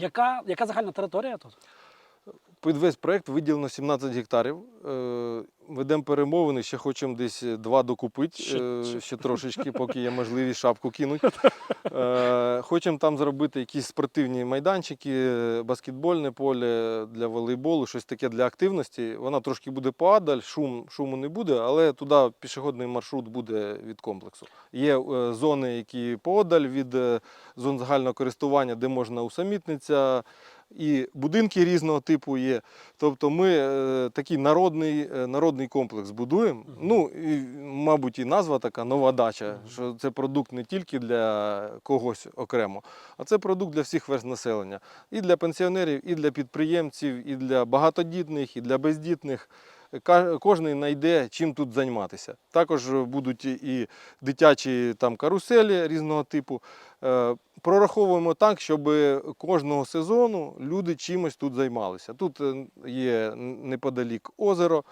Яка, яка загальна територія тут? Під весь проект виділено 17 гектарів. Е, Ведемо перемовини, ще хочемо десь два докупити, Ще- е, ще. ще трошечки, поки є можливість шапку кинуть. Е, Хочемо там зробити якісь спортивні майданчики, баскетбольне поле для волейболу, щось таке для активності. Вона трошки буде поадаль, шум, шуму не буде, але туди пішохідний маршрут буде від комплексу. Є е, зони, які поодаль від е, зон загального користування, де можна усамітнитися. І будинки різного типу є. Тобто ми е, такий народний, е, народний комплекс будуємо. Ну, і, мабуть, і назва така нова дача, що це продукт не тільки для когось окремо, а це продукт для всіх верст населення. І для пенсіонерів, і для підприємців, і для багатодітних, і для бездітних. Кожний знайде чим тут займатися. Також будуть і дитячі там каруселі різного типу. Е, Прораховуємо так, щоб кожного сезону люди чимось тут займалися. Тут е, є неподалік озеро,